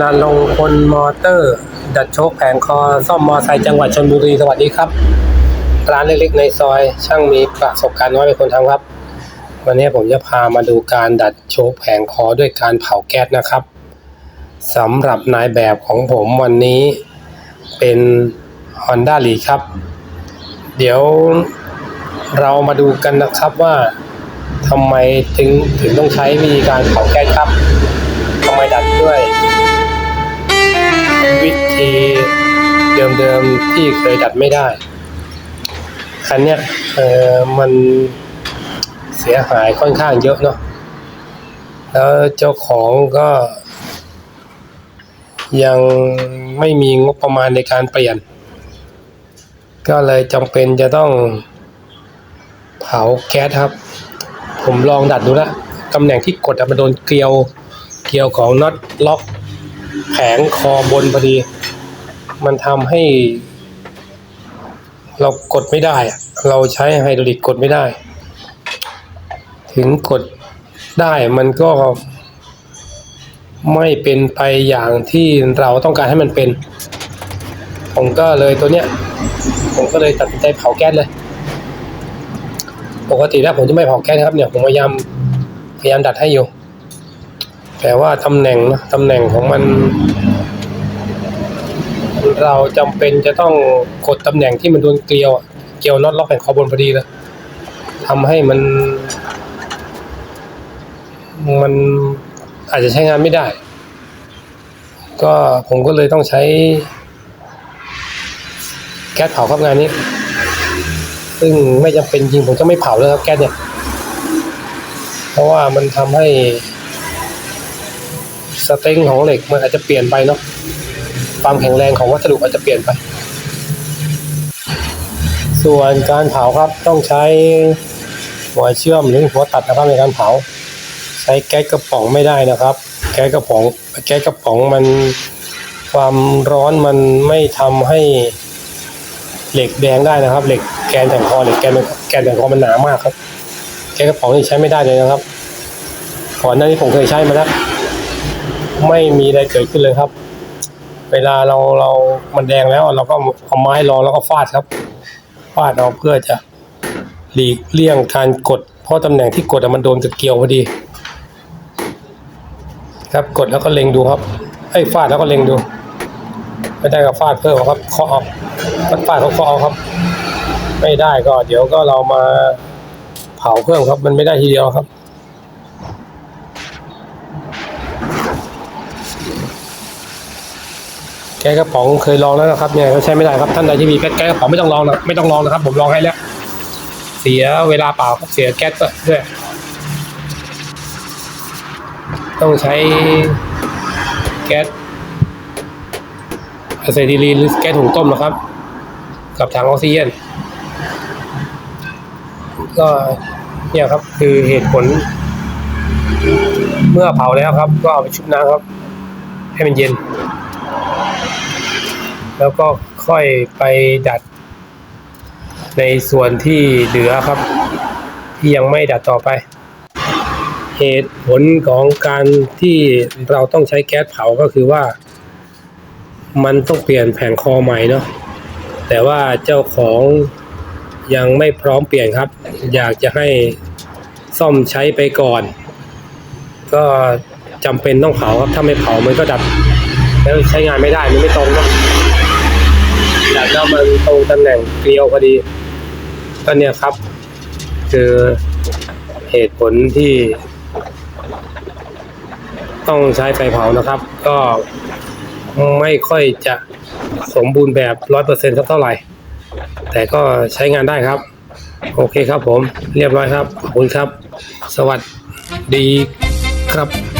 นาลงพลมอเตอร์ ดัดโชคแผงคอ ซ่อมมอไซค์จังหวัดชนบุรีสวัสดีครับ ร้านเล็กๆในซอย ช่างมีประสบการณ์น้อยเป็นคนทำครับ วันนี้ผมจะพามาดูการดัดโชคแผงคอด้วยการเผาแก๊สนะครับสำหรับนายแบบของผมวันนี้เป็น Honda l e ครับ เดี๋ยวเรามาดูกันนะครับว่าทำไมถึงถึงต้องใช้วิธีการเผาแก๊สครับทำไมดัดด้วย วิธีเดิมๆที่เคยดัดไม่ได้ คันเนี้ยเออมันเสียหายค่อนข้างเยอะเนาะแล้วเจ้าของก็ ยังไม่มีงบประมาณในการเปลี่ยน ก็เลยจำเป็นจะต้องเผาแก๊สครับ ผมลองดัดดูแล้วตำแหน่งที่กดอะมันโดนเกลียวเกลียวของน็อตล็อก แผงคอบนพอดี มันทำให้ เรากดไม่ได้อะเราใช้ไฮดรอลิกกดไม่ได้ ถึงกดได้มันก็ไม่เป็นไปอย่างที่เราต้องการให้มันเป็น ผมก็เลยตัวเนี้ย ผมก็เลยตัดสินใจเผาแก๊สเลย ปกติแล้วผมจะไม่เผาแก๊สนะครับเนี่ย ผมพยายามพยายามดัดให้อยู่ แต่ว่าตำแหน่งนะตำแหน่งของมัน เราจำเป็นจะต้องกดตำแหน่งที่มันโดนเกลียว เกลียวน็อตล็อกแผ่นคอบนพอดีเลยทำให้มัน มันอาจจะใช้งานไม่ได้ ก็ผมก็เลยต้องใช้ แก๊สเผาครับงานนี้ ซึ่งไม่จำเป็นจริงผมจะไม่เผาเลยครับแก๊สเนี่ย เพราะว่ามันทำให้ สเต็งของเหล็กมันอาจจะเปลี่ยนไปเนาะความแข็งแรงของวัสดุอาจจะเปลี่ยนไป ส่วนการเผาครับต้องใช้หัวเชื่อมหรือหัวตัดนะครับในการเผา ใช้แก๊สกระป๋องไม่ได้นะครับ แก๊สกระป๋องแก๊สกระป๋องมันความร้อนมันไม่ทำให้เหล็กแดงได้นะครับ เหล็กแกนแผ่นคอเหล็กแกนแกนแผ่นคอมันหนามากครับ แก๊สกระป๋องนี่ใช้ไม่ได้เลยนะครับก่อนหน้านี้ผมเคยใช้มาแล้ว ไม่มีอะไรเกิดขึ้นเลยครับ เวลาเราเรามันแดงแล้ว เราก็เอาไม้รองแล้วก็ฟาดครับฟาดเอาเพื่อจะหลีกเลี่ยงการกด เพราะตำแหน่งที่กดมันโดนกับเกลียวพอดี ครับกดแล้วก็เล็งดูครับไอ้ฟาดแล้วก็เล็งดู ไม่ได้ก็ฟาดเพิ่มครับเคาะเอาฟาดเขาเคาะเอาครับ ไม่ได้ก็ เดี๋ยวก็เรามาเผาเพิ่มครับ มันไม่ได้ทีเดียวครับ แก๊สกระป๋องเคยลองแล้วนะครับเนี่ยใช้ไม่ได้ครับท่านใดที่มีแก๊สกระป๋องไม่ต้องลองนะไม่ต้องลองนะครับ ผมลองให้แล้ว เสียเวลาเปล่าเสียแก๊สด้วยต้องใช้แก๊สอะเซทิลีนหรือแก๊สถุงต้มนะครับ กับถังออกซิเจนก็เนี่ยครับคือเหตุผล เมื่อเผาแล้วครับ ก็เอาไปชุบน้ำครับ ให้มันเย็น แล้วก็ค่อยไปดัด ในส่วนที่เหลือครับ ที่ยังไม่ดัดต่อไป เหตุผลของการที่เราต้องใช้แก๊สเผาก็คือว่า มันต้องเปลี่ยนแผงคอใหม่เนาะแต่ว่าเจ้าของยังไม่พร้อมเปลี่ยนครับ อยากจะให้ซ่อมใช้ไปก่อน ก็จำเป็นต้องเผาครับ ถ้าไม่เผามันก็ดับ แล้วใช้งานไม่ได้มันไม่ตรงเนาะดัดแล้มันตรงตำแหน่งเกลียวพอดีก็เนี่ยครับ คือเหตุผลที่ ต้องใช้ไฟเผานะครับ ก็ไม่ค่อยจะสมบูรณ์แบบร้อยเปอร์เซ็นต์สักเท่าไหร่ แต่ก็ใช้งานได้ครับ โอเคครับผม เรียบร้อยครับ ขอบคุณครับ สวัสดีครับ